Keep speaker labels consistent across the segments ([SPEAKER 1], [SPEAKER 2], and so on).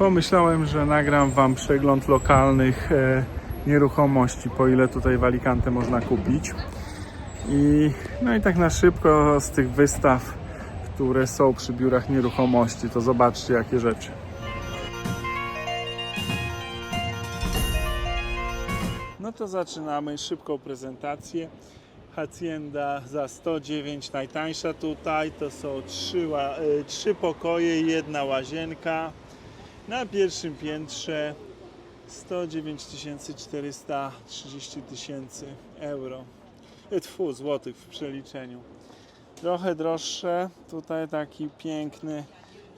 [SPEAKER 1] Pomyślałem, że nagram Wam przegląd lokalnych e, nieruchomości, po ile tutaj w Alicante można kupić. I, no i tak na szybko z tych wystaw, które są przy biurach nieruchomości, to zobaczcie jakie rzeczy. No to zaczynamy szybką prezentację. Hacienda za 109, najtańsza tutaj. To są trzy, y, trzy pokoje, jedna łazienka. Na pierwszym piętrze 109 430 tysięcy euro. Y, Tfu, złotych w przeliczeniu. Trochę droższe. Tutaj taki piękny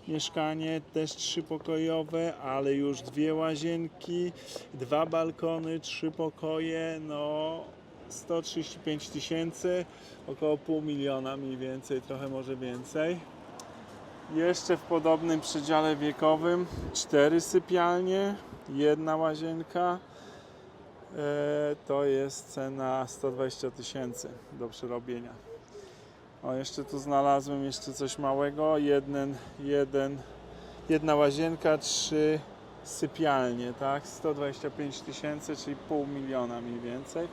[SPEAKER 1] mieszkanie, też trzypokojowe, ale już dwie łazienki, dwa balkony, trzy pokoje, no 135 tysięcy, około pół miliona mniej więcej, trochę może więcej. Jeszcze w podobnym przedziale wiekowym cztery sypialnie, jedna łazienka. E, to jest cena 120 tysięcy do przerobienia. O, jeszcze tu znalazłem jeszcze coś małego. Jeden, jeden, jedna łazienka, trzy sypialnie, tak? 125 tysięcy, czyli pół miliona mniej więcej.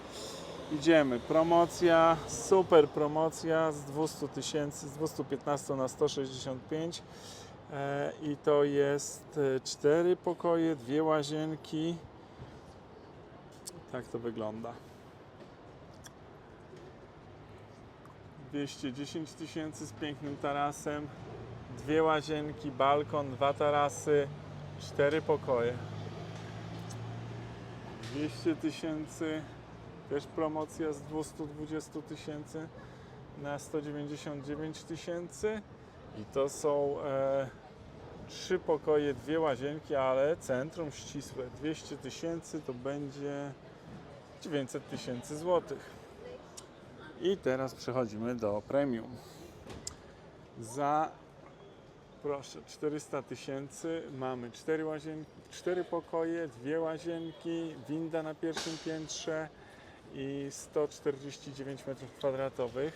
[SPEAKER 1] Idziemy. Promocja, super promocja z 200 tysięcy, z 215 na 165. E, I to jest e, cztery pokoje, dwie łazienki. Tak to wygląda. 210 tysięcy z pięknym tarasem, dwie łazienki, balkon, dwa tarasy, cztery pokoje. 200 tysięcy, też promocja z 220 tysięcy na 199 tysięcy i to są e, trzy pokoje, dwie łazienki, ale centrum ścisłe 200 tysięcy to będzie 900 tysięcy złotych. I teraz przechodzimy do premium. Za proszę 400 tysięcy mamy 4 łazienki, 4 pokoje, dwie łazienki, winda na pierwszym piętrze i 149 m2.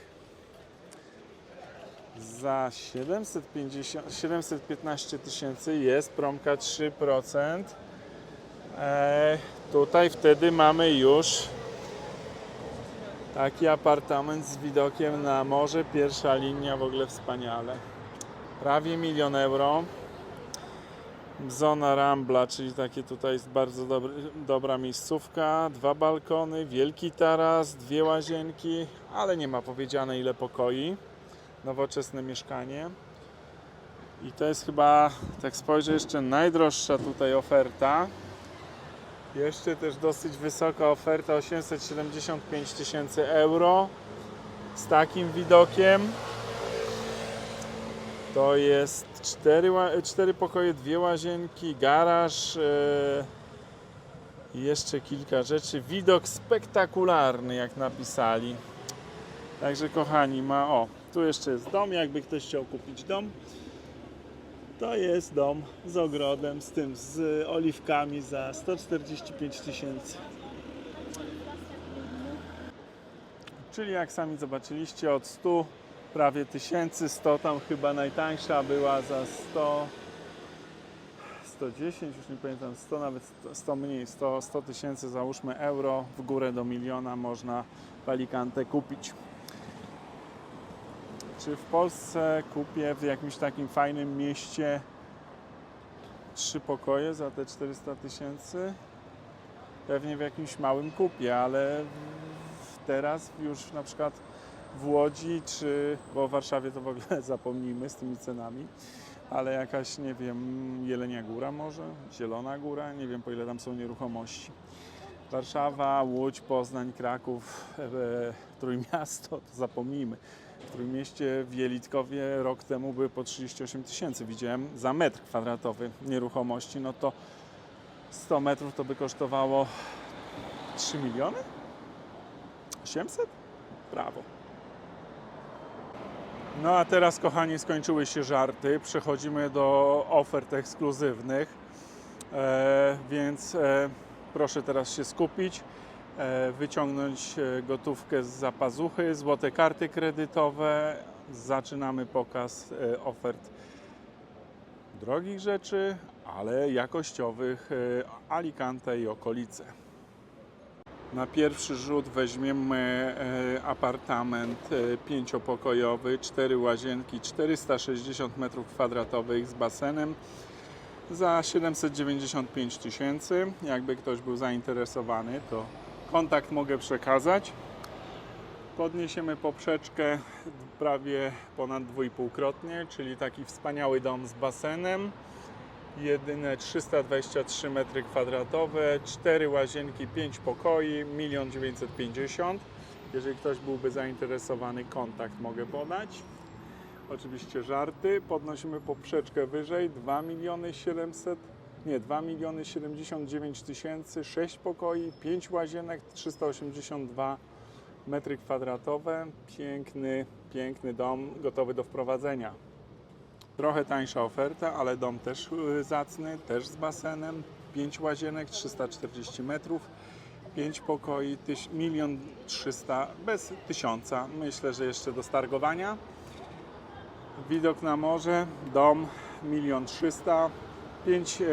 [SPEAKER 1] Za 750, 715 tysięcy jest promka 3%. E, tutaj wtedy mamy już Taki apartament z widokiem na morze, pierwsza linia w ogóle wspaniale. Prawie milion euro. Zona Rambla, czyli takie tutaj jest bardzo dobry, dobra miejscówka. Dwa balkony, wielki taras, dwie łazienki, ale nie ma powiedziane ile pokoi. Nowoczesne mieszkanie. I to jest chyba, tak spojrzę, jeszcze najdroższa tutaj oferta. Jeszcze też dosyć wysoka oferta 875 tysięcy euro z takim widokiem. To jest cztery, ła- cztery pokoje, dwie łazienki, garaż e, i jeszcze kilka rzeczy. Widok spektakularny, jak napisali. Także kochani, ma o, tu jeszcze jest dom, jakby ktoś chciał kupić dom. To jest dom z ogrodem, z tym, z oliwkami za 145 tysięcy. Czyli jak sami zobaczyliście, od 100 prawie tysięcy, 100 tam chyba najtańsza była za 100, 110, już nie pamiętam, 100 nawet 100, 100 mniej, 100 100 tysięcy załóżmy euro, w górę do miliona można w Alicante kupić. Czy w Polsce kupię w jakimś takim fajnym mieście trzy pokoje za te 400 tysięcy? Pewnie w jakimś małym kupię, ale teraz już na przykład w Łodzi, czy bo w Warszawie to w ogóle zapomnijmy z tymi cenami, ale jakaś, nie wiem, Jelenia Góra może, Zielona Góra, nie wiem po ile tam są nieruchomości. Warszawa, Łódź, Poznań, Kraków, e, Trójmiasto, to zapomnijmy. W Trójmieście w Jelitkowie rok temu były po 38 tysięcy, widziałem, za metr kwadratowy nieruchomości, no to 100 metrów to by kosztowało 3 miliony? 800? Brawo. No a teraz, kochani, skończyły się żarty. Przechodzimy do ofert ekskluzywnych. E, więc e, proszę teraz się skupić, e, wyciągnąć e, gotówkę z zapazuchy, złote karty kredytowe. Zaczynamy pokaz e, ofert drogich rzeczy, ale jakościowych e, Alicante i okolice. Na pierwszy rzut weźmiemy e, apartament e, pięciopokojowy, cztery łazienki, 460 m2 z basenem za 795 tysięcy. Jakby ktoś był zainteresowany, to kontakt mogę przekazać. Podniesiemy poprzeczkę prawie ponad dwójpółkrotnie, czyli taki wspaniały dom z basenem. Jedyne 323 m2, 4 łazienki, 5 pokoi, 1 950 Jeżeli ktoś byłby zainteresowany, kontakt mogę podać. Oczywiście żarty. Podnosimy poprzeczkę wyżej. 2 miliony 700, nie, 2 miliony 79 tysięcy, 6 pokoi, 5 łazienek, 382 metry kwadratowe. Piękny, piękny dom, gotowy do wprowadzenia. Trochę tańsza oferta, ale dom też y, zacny, też z basenem. 5 łazienek, 340 metrów, 5 pokoi, 1 300 bez 1000. Myślę, że jeszcze do stargowania. Widok na morze, dom 1 300 5,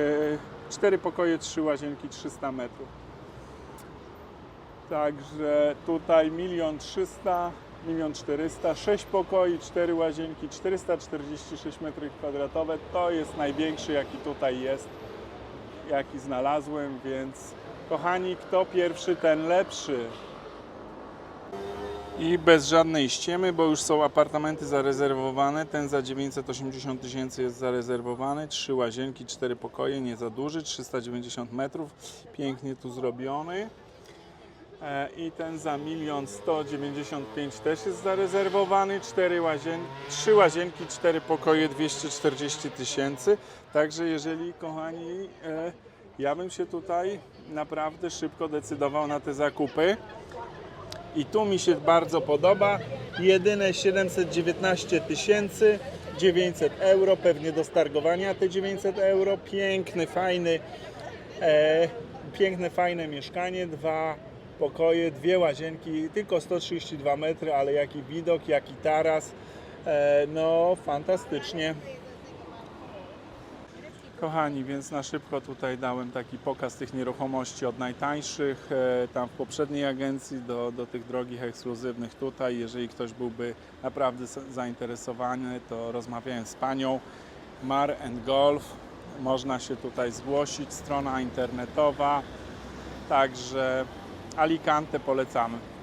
[SPEAKER 1] 4 pokoje, 3 łazienki, 300 metrów. Także tutaj 1 300 1 400 6 pokoi, 4 łazienki, 446 metry kwadratowe. To jest największy, jaki tutaj jest, jaki znalazłem, więc kochani, kto pierwszy, ten lepszy. I bez żadnej ściemy, bo już są apartamenty zarezerwowane. Ten za 980 tysięcy jest zarezerwowany. Trzy łazienki, cztery pokoje, nie za duży, 390 metrów. Pięknie tu zrobiony. E, I ten za 1 195 też jest zarezerwowany. Cztery łazien... Trzy łazienki, cztery pokoje, 240 tysięcy. Także jeżeli, kochani, e, ja bym się tutaj naprawdę szybko decydował na te zakupy. I tu mi się bardzo podoba. Jedyne 719 tysięcy 900 euro, pewnie do stargowania te 900 euro. Piękny, fajny, e, piękne, fajne mieszkanie. Dwa pokoje, dwie łazienki, tylko 132 metry, ale jaki widok, jaki taras. E, no, fantastycznie. Kochani, więc na szybko tutaj dałem taki pokaz tych nieruchomości od najtańszych e, tam w poprzedniej agencji do, do tych drogich, ekskluzywnych tutaj. Jeżeli ktoś byłby naprawdę za- zainteresowany, to rozmawiałem z panią Mar and Golf. Można się tutaj zgłosić, strona internetowa. Także Alicante polecamy.